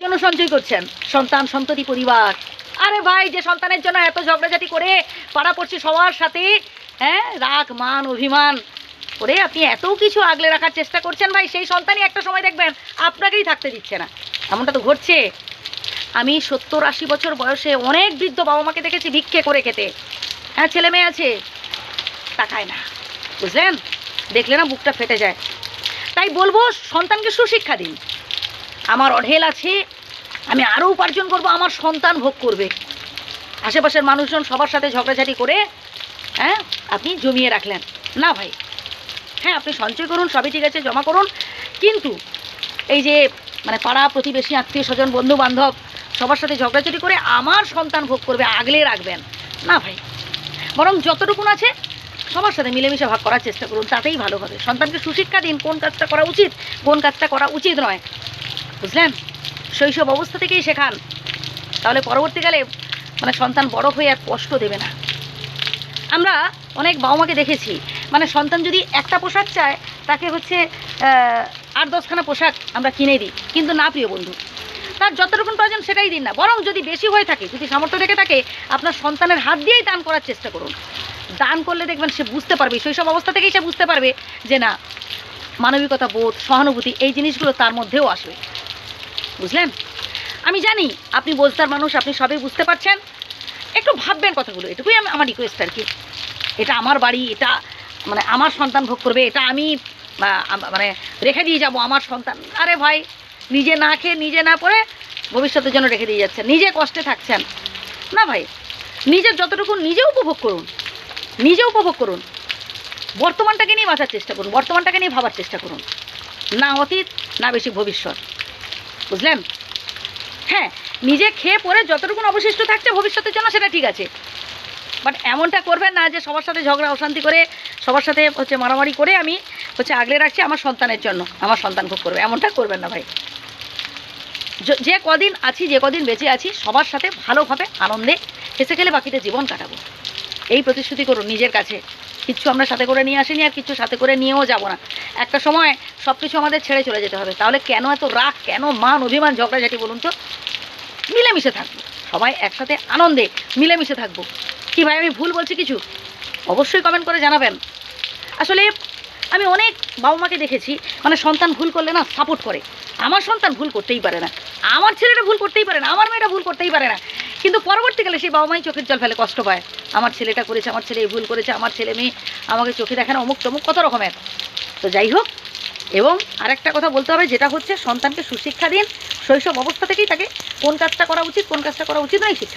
জন্য সঞ্চয় করছেন। সন্তান, সন্ততি পরিবার। আরে ভাই, যে সন্তানের জন্য এত ঝগড়াঝাটি করে পাড়াপড়শি সবার সাথে হ্যাঁ? রাগ, মান, অভিমান করে আপনি এত কিছু আগলে রাখার চেষ্টা করছেন ভাই, সেই সন্তানই একটা সময় দেখবেন আপনাকেই থাকতে দিচ্ছে না। এমনটা তো ঘটছে। আমি সত্তর আশি বছর বয়সে অনেক বৃদ্ধ বাবা মাকে দেখেছি ভিক্ষে করে খেতে। হ্যাঁ ছেলে মেয়ে আছে। তাকায় না। বুঝলেন? দেখলে না বুকটা ফেটে যায়। তাই বলব, সন্তানকে সুশিক্ষা দিন। আমার অঢেল আছে, আমি আরও উপার্জন করব, আমার সন্তান ভোগ করবে। আশেপাশের মানুষজন সবার সাথে ঝগড়াঝাটি করে হ্যাঁ আপনি জমিয়ে রাখলেন। না ভাই হ্যাঁ আপনি সঞ্চয় করুন, সবই ঠিক আছে, জমা করুন, কিন্তু এই যে মানে পাড়া, প্রতিবেশী, আত্মীয় স্বজন বন্ধু বান্ধব সবার সাথে ঝগড়াঝাটি করে আমার সন্তান ভোগ করবে, আগলে রাখবেন। না ভাই, বরং যতটুকুন আছে, সবার সাথে মিলেমিশে ভাগ করার চেষ্টা করুন, তাতেই ভালো হবে। সন্তানকে সুশিক্ষা দিন, কোন কাজটা করা উচিত? কোন কাজটা করা উচিত নয়? বুঝলেন? শৈশব অবস্থা থেকেই শেখান। তাহলে পরবর্তীকালে মানে সন্তান বড় হয়ে আর কষ্ট দেবে না। আমরা অনেক বাবা মাকে দেখেছি মানে সন্তান যদি একটা পোশাক চায়, তাকে হচ্ছে আট দশখানা পোশাক আমরা কিনে দিই, কিন্তু না, প্রিয় বন্ধু, তার যতটুকুন প্রয়োজন সেটাই দিন না। বরং যদি বেশি হয়ে থাকে, যদি সামর্থ্য থেকে থাকে, আপনার সন্তানের হাত দিয়েই দান করার চেষ্টা করুন। দান করলে দেখবেন সে বুঝতে পারবে, শৈশব অবস্থা থেকেই সে বুঝতে পারবে যে না, মানবিকতা, বোধ, সহানুভূতি, এই জিনিসগুলো তার মধ্যেও আসবে। বুঝলেন? আমি জানি আপনি বোঝদার মানুষ, আপনি সবই বুঝতে পারছেন। একটু ভাববেন কথাগুলো, এটুকুই আমি আমার রিকোয়েস্ট আর কি। এটা আমার বাড়ি, এটা মানে আমার সন্তান ভোগ করবে, এটা আমি মানে রেখে দিয়ে যাব আমার সন্তান। আরে ভাই, নিজে না খেয়ে নিজে না পড়ে ভবিষ্যতের জন্য রেখে দিয়ে যাচ্ছেন। নিজে কষ্টে থাকছেন। না ভাই, নিজের যতটুকু নিজে উপভোগ করুন। নিজে উপভোগ করুন। বর্তমানটাকে নিয়ে বাঁচার চেষ্টা করুন। বর্তমানটাকে নিয়ে ভাবার চেষ্টা করুন। না অতীত, না বেশি ভবিষ্যৎ। বুঝলেন? হ্যাঁ নিজে খেয়ে পরে যতটুকু অবশিষ্ট থাকছে ভবিষ্যতের জন্য সেটা ঠিক আছে। বাট এমনটা করবেন না যে সবার সাথে ঝগড়া, অশান্তি করে, সবার সাথে হচ্ছে মারামারি করে আমি হচ্ছে আগলে রাখছি আমার সন্তানের জন্য, আমার সন্তান ভোগ করবে। এমনটা করবেন না ভাই। যে কদিন আছি, যে কদিন বেঁচে আছি, সবার সাথে ভালোভাবে, আনন্দে হেসে খেলে বাকিটা জীবন কাটাবো। এই প্রতিশ্রুতি করুন নিজের কাছে। কিচ্ছু আমরা সাথে করে নিয়ে আসিনি আর কিচ্ছু সাথে করে নিয়েও যাব না। একটা সময় সব কিছু আমাদের ছেড়ে চলে যেতে হবে। তাহলে কেন এত রাগ, কেন মান, অভিমান ঝগড়াঝাটি বলুন তো? মিলেমিশে থাকব, সবাই একসাথে আনন্দে মিলেমিশে থাকব। কি ভাই, আমি ভুল বলছি কিছু? অবশ্যই কমেন্ট করে জানাবেন। আসলে আমি অনেক বাবা মাকে দেখেছি মানে সন্তান ভুল করলে না সাপোর্ট করে। আমার সন্তান ভুল করতেই পারে না। আমার ছেলেটা ভুল করতেই পারে না, আমার মেয়েটা ভুল করতেই পারে না। কিন্তু পরবর্তীকালে সেই বাবা মাই চোখের জল ফেলে কষ্ট পায়। আমার ছেলেটা করেছে, আমার ছেলে ভুল করেছে, আমার ছেলে মেয়ে আমাকে চোখে দেখে না অমুক তমুক কত রকমের। তো যাই হোক, এবং আরেকটা কথা বলতে হবে, যেটা হচ্ছে সন্তানকে সুশিক্ষা দিন, শৈশব অবস্থা থেকেই তাকে কোন কাজটা করা উচিত, কোন কাজটা করা উচিত নয় শিক্ষা।